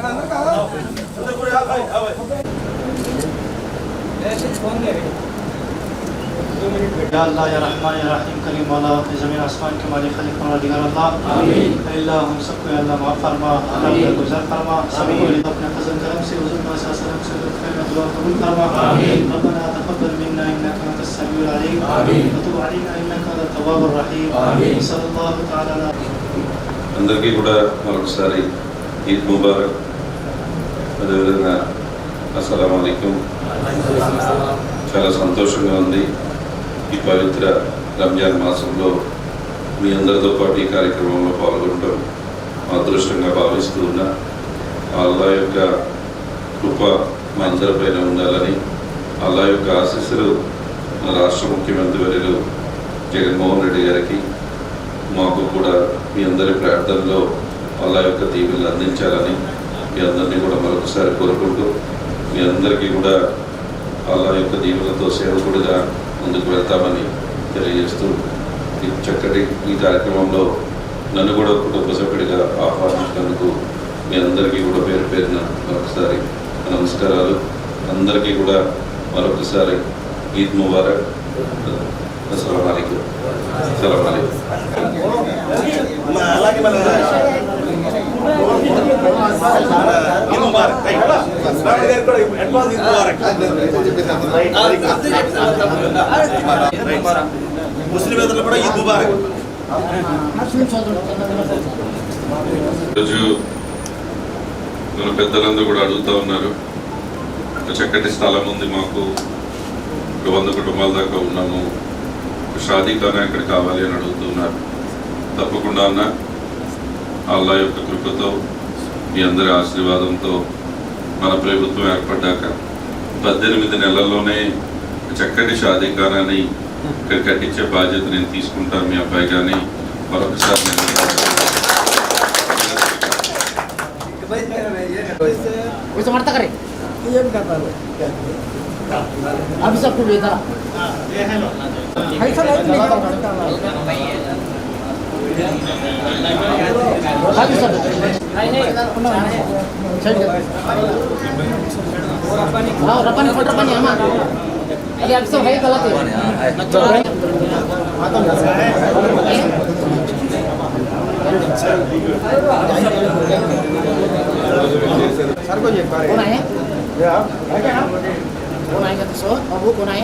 يا الله يا رحمن يا رحيم کریم مولا اپنے زمین آسمان کے مالک خالق مولا دیگر اللہ آمین اللہ ہم سب کو اللہ معاف فرما اللہ گزر فرما سب کو اپنے فضل کرم سے حضور پاک صلی اللہ علیہ وسلم سے لطف میں دعا قبول فرما. آمین ربنا تقبل منا إنك أنت السميع العليم. آمین وتب علينا إنك أنت التواب الرحيم. آمین صلی اللہ تعالی علیہ అందరికీ కూడా మరొకసారి ఈద్ ముబారక్ అదేవిధంగా అస్సలం అయికం చాలా సంతోషంగా ఉంది. ఈ పవిత్ర రంజాన్ మాసంలో మీ అందరితో పాటు ఈ కార్యక్రమంలో పాల్గొనడం అదృష్టంగా భావిస్తూ ఉన్నా. అల్లా యొక్క కృప మా అందరిపైన ఉండాలని అల్లా యొక్క ఆశీస్సులు మా రాష్ట్ర ముఖ్యమంత్రి వర్యులు జగన్మోహన్ రెడ్డి గారికి మాకు కూడా మీ అందరి ప్రార్థనలో అల్లా యొక్క దీవెనలు అందించాలని మీ అందరినీ కూడా మరొకసారి కోరుకుంటూ మీ అందరికీ కూడా అల్లా యొక్క దీవులతో సేవకుడిగా ముందుకు వెళ్తామని తెలియజేస్తూ ఈ చక్కటి ఈ కార్యక్రమంలో నన్ను కూడా కుటుంబ సభ్యుడిగా ఆహ్వానించినందుకు మీ అందరికీ కూడా పేరు పేరున మరొకసారి నమస్కారాలు. అందరికీ కూడా మరొకసారి ఈద్ ముబారక్. అస్సలం అయికం అస్సలం అలాగే మన ఈద్ కూడా అడ్వాన్స్ ఈద్ ముబారక్ ఈరోజు మన పెద్దలందరూ కూడా అడుగుతూ ఉన్నారు. ఒక చక్కటి స్థలం ఉంది మాకు. ఒక వంద కుటుంబాల దాకా ఉన్నాము. ఒక షాదీ ఇక్కడ కావాలి అని అడుగుతున్నారు. తప్పకుండా అన్న అల్లా యొక్క కృపతో మీ అందరి ఆశీర్వాదంతో మన ప్రభుత్వం ఏర్పడ్డాక పద్దెనిమిది నెలల్లోనే చక్కటి షాదీ ఖానాని ఇక్కడ కట్టించే బాధ్యత నేను తీసుకుంటాను మీ అబ్బాయి కానీ మరొకసారి నేను वैसे रपानी फोटो पानी हम अरे अब सब है गलत है कौन आए कौन आएगा तो सो बाबू कौन आए